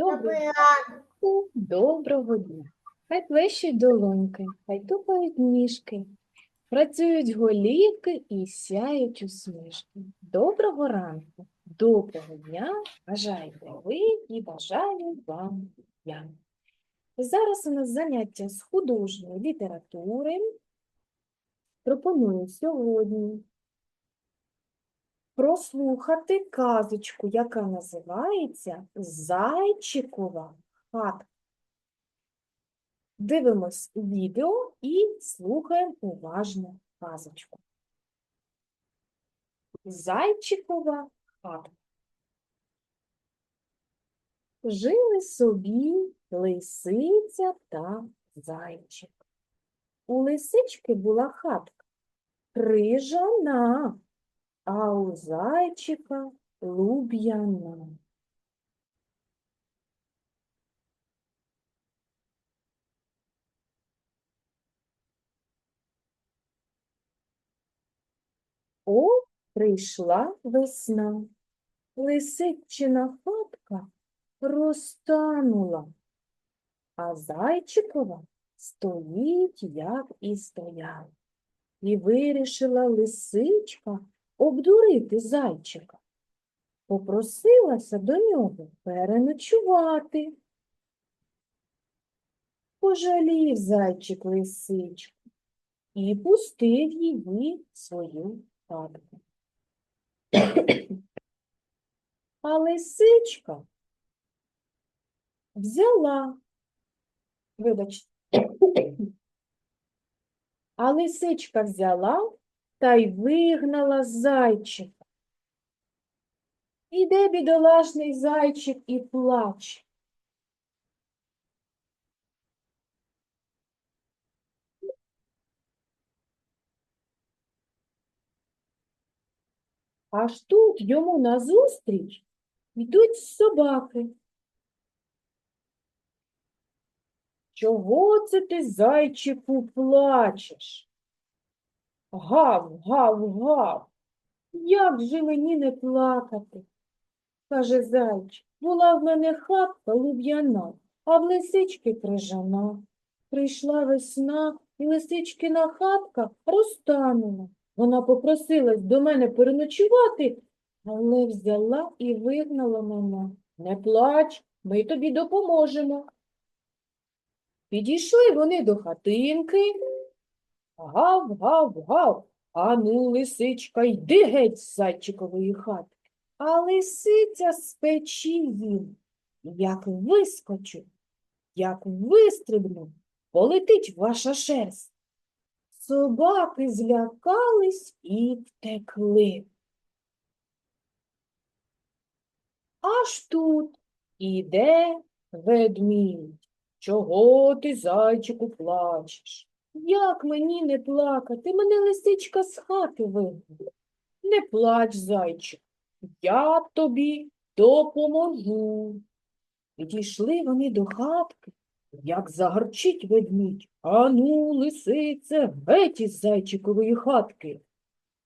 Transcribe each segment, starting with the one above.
Доброго ранку, доброго дня. Хай плещуть долоньки, хай тупають ніжки, працюють голівки і сяють усмішки. Доброго ранку, доброго дня, бажаєте ви і бажаю вам я. Зараз у нас заняття з художньої літератури. Пропоную сьогодні прослухати казочку, яка називається Зайчикова хатка. Дивимось відео і слухаємо уважно казочку. Зайчикова хатка. Жили собі лисиця та зайчик. У лисички була хатка крижана, а у зайчика луб'яна. О, прийшла весна. Лисичина хатка розтанула, а зайчикова стоїть, як і стояла. І вирішила лисичка обдурити зайчика. Попросилася до нього переночувати. Пожалів зайчик лисичку і пустив її свою хатку. А лисичка взяла, вибачте, а лисичка взяла та й вигнала зайчика. Іде бідолашний зайчик і плаче. Аж тут йому назустріч йдуть собаки. Чого це ти, зайчику, плачеш? Гав, гав, гав. Як же мені не плакати? каже зайчик. Була в мене хатка луб'яна, а в лисички крижана. Прийшла весна, і лисичкина хатка розтанула. Вона попросилась до мене переночувати, але взяла і вигнала мене. Не плач, ми тобі допоможемо. Підійшли вони до хатинки. Гав, гав, гав. Ану, лисичка, йди геть з зайчикової хати. А лисиця з печі їм, як вискочу, як вистрибну, полетить ваша шерсть. Собаки злякались і втекли. Аж тут іде ведмідь. Чого ти, зайчику, плачеш? Як мені не плакати? Мене лисичка з хати вигнала. Не плач, зайчик, я тобі допоможу. Підійшли вони до хатки, як загарчить ведмідь. Ану, лисице, геть із зайчикової хатки.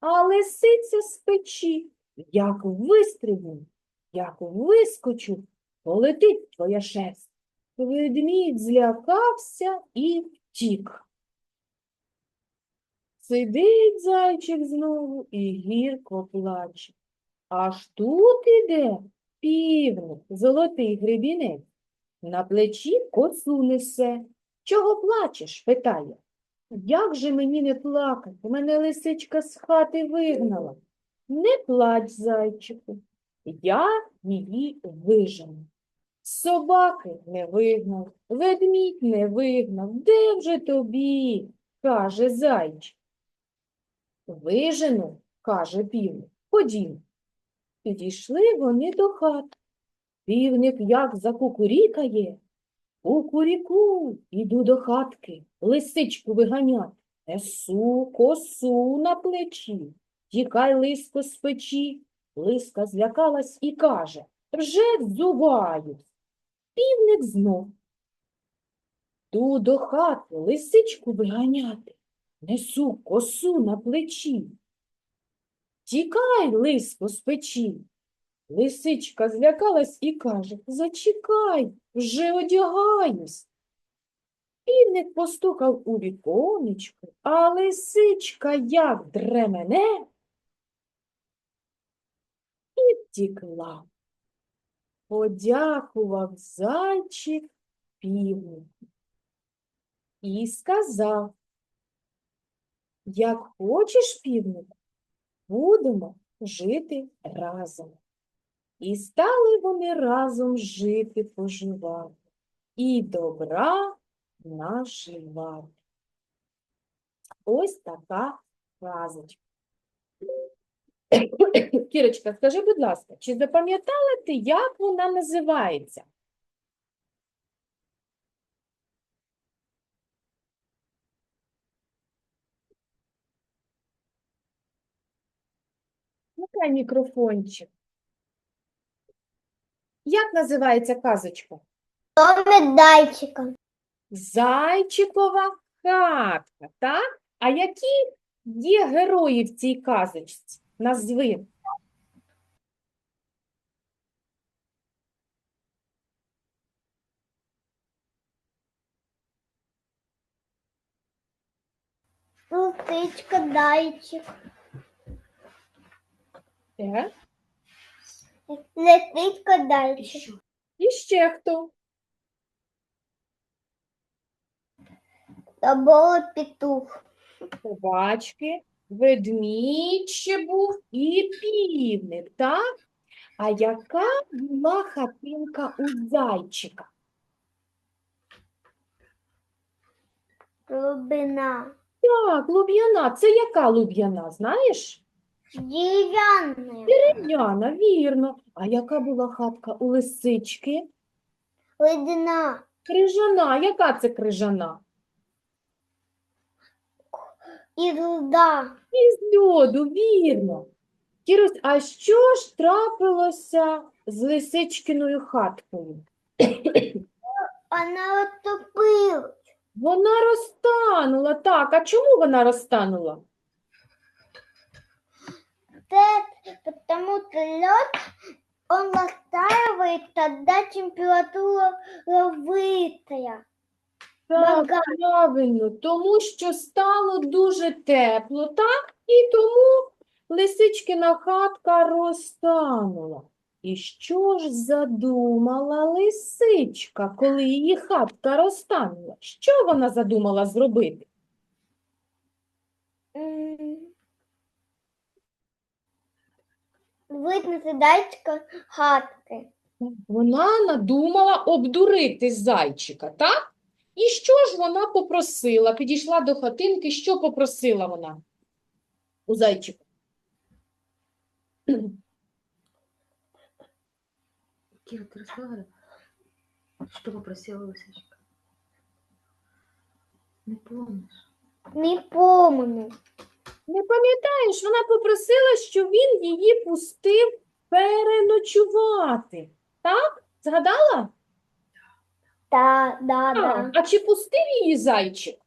А лисиця з печі, як вистрибну, як вискочу, полетить твоя шерсть. Ведмідь злякався і втік. Сидить зайчик знову і гірко плаче. Аж тут іде півник, золотий гребінець. На плечі косу несе. Чого плачеш? питає. Як же мені не плакати? Мене лисичка з хати вигнала. Не плач, зайчику, я її вижену. Собаки не вигнав, ведмідь не вигнав. Де вже тобі? каже зайчик. Вижену, каже півник, ходім. Підійшли вони до хат. Півник як закукурікає. Кукуріку, іду до хатки, лисичку виганять. Несу косу на плечі. Тікай, лиско, з печі. Лиска злякалась і каже, вже взуваюсь. Півник знов. Ту до хати лисичку виганяти. Несу косу на плечі. Тікай, лиско, з печі. Лисичка злякалась і каже, зачекай, вже одягаюсь. Півник постукав у віконечко, а лисичка як дремене і втікла. Подякував зайчик півнику і сказав, як хочеш, півнику, будемо жити разом. І стали вони разом жити, поживати, і добра наживати. Ось така казочка. Кірочка, скажи, будь ласка, чи запам'ятала ти, як вона називається? Ну-ка, мікрофончик. Як називається казочка? Домик зайчика. Зайчикова хатка, так? А які є герої в цій казочці? Назви. Лисичка, зайчик. Е? Лисичка, зайчик. І ще хто? Та був петух. Собачки, ведмідь ще був і півник, так? А яка була хатинка у зайчика? Глибина. Так, луб'яна. Це яка луб'яна, знаєш? Дерев'яна. Дерев'яна, вірно. А яка була хатка у лисички? Ледяна. Крижана. Яка це крижана? І руда. Із льоду, вірно. Кірусь, а що ж трапилося з лисичкиною хаткою? Вона отопила. Вона розтанула, так. А чому вона розтанула? Потому что лед, он растаивает, тогда температура высокая. Так, правильно, тому що стало дуже тепло, так? І тому лисичкина хатка розтанула. І що ж задумала лисичка, коли її хатка розтанула? Що вона задумала зробити? М. Вытнути зайчика хатки. Вона надумала обдурити зайчика, так? І що ж вона попросила? Підійшла до хатинки, що попросила вона у зайчика? Кира, ты рассказывала, что попросила лисичка? Не помнишь? Не помню. Не пам'ятаєш, вона попросила, щоб він її пустив переночувати. Так? Згадала? Да, да, Так. да. А чи пустив її зайчик?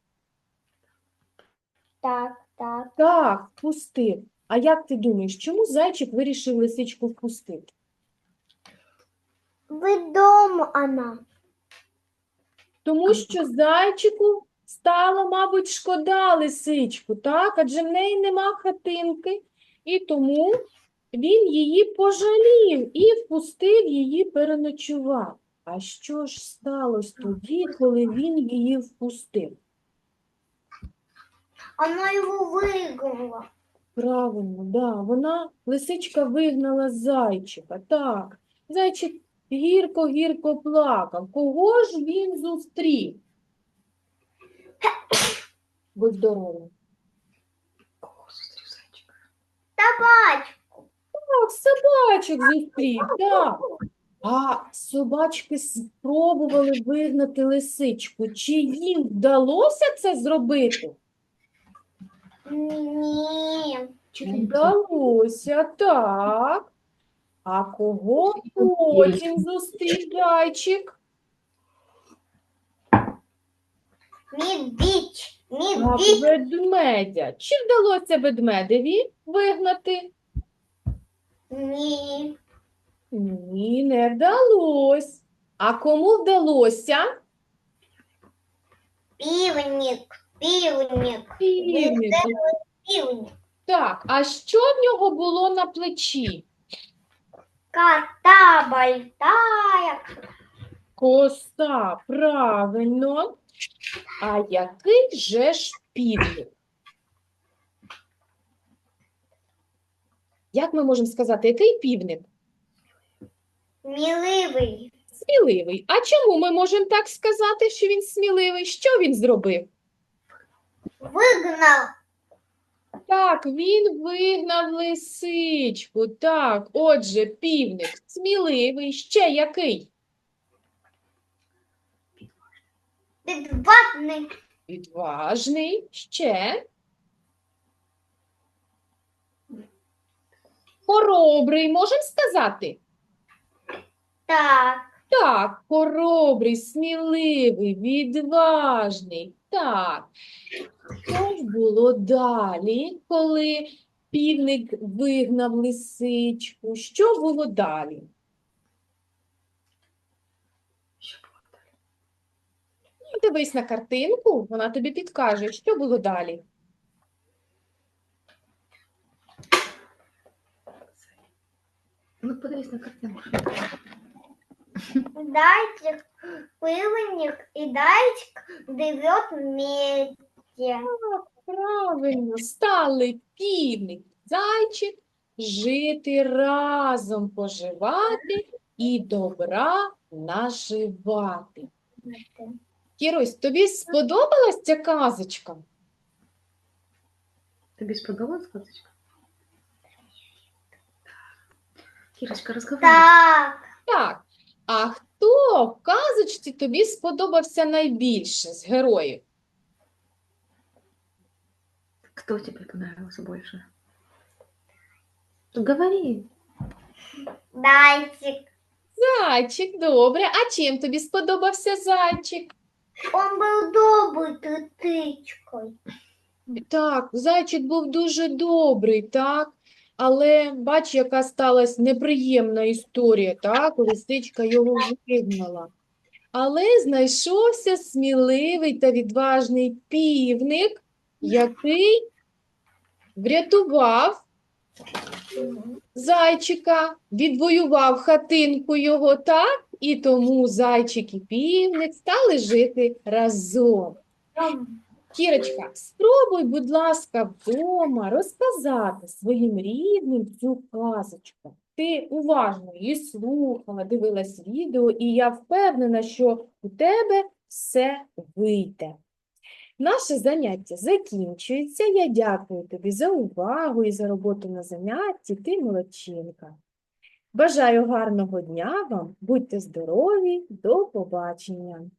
Так, так. Так, пустив. А як ти думаєш, чому зайчик вирішив лисичку впустити? Вы дома она. Тому що зайчику стало, мабуть, шкода лисичку, так? Адже в неї нема хатинки, і тому він її пожалів і впустив її переночувати. А що ж сталося тоді, коли він її впустив? Она его выгнала. Правильно, да, вона, лисичка вигнала зайчика, так. Зайчик гірко-гірко плакав. Кого ж він зустрів? Будь зустрів? Собачку. Так, собачок зустрів, так. А собачки спробували вигнати лисичку. Чи їм вдалося це зробити? Нет. Вдалося, так. А кого потім зустрів зайчик? Медведь. А ведмедя. Чи вдалося ведмедеві вигнати? Не. Ні, не вдалось. А кому вдалося? Півник, півник, Півник. півник. Так, а що в нього було на плечі? Кота большая. Коса, правильно. А який же ж півник? Як ми можемо сказати, який півник? Сміливий. Сміливий. А чому ми можемо так сказати, що він сміливий? Що він зробив? Вигнав. Так, він вигнав лисичку. Так, отже, півник сміливий. Ще який? Відважний. Відважний. Ще. Хоробрий, можемо сказати? Так. Так, хоробрий, сміливий, відважний. Так. Що ж було далі, коли півник вигнав лисичку? Що було далі? Що було далі? Ну, Дивись на картинку, вона тобі підкаже, що було далі. Ну, подивись на картинку. Зайчик, пивник і зайчик живет вместе. Правильно, стали півник, зайчик, жити разом, поживати і добра наживати. Кірусь, тобі сподобалась ця казочка? Тобі сподобалась казочка? Кірочка, розговаривай. Так. Так. А хто в казочці тобі сподобався найбільше з героїв? Кто тебе понравился больше? Говори. Зайчик. Зайчик, добре. А чим тобі сподобався зайчик? Он был добрый тытычкой. Так, зайчик був дуже добрий, так? Але бач, яка сталася неприємна історія, так? Лисичка його вигнала. Але знайшовся сміливий та відважний півник, який врятував зайчика, відвоював хатинку його, так? І тому зайчик і півник стали жити разом. Кірочка, спробуй, будь ласка, вдома розказати своїм рідним цю казочку. Ти уважно її слухала, дивилась відео, і я впевнена, що у тебе все вийде. Наше заняття закінчується. Я дякую тобі за увагу і за роботу на занятті. Ти молодчинка. Бажаю гарного дня вам, будьте здорові, до побачення.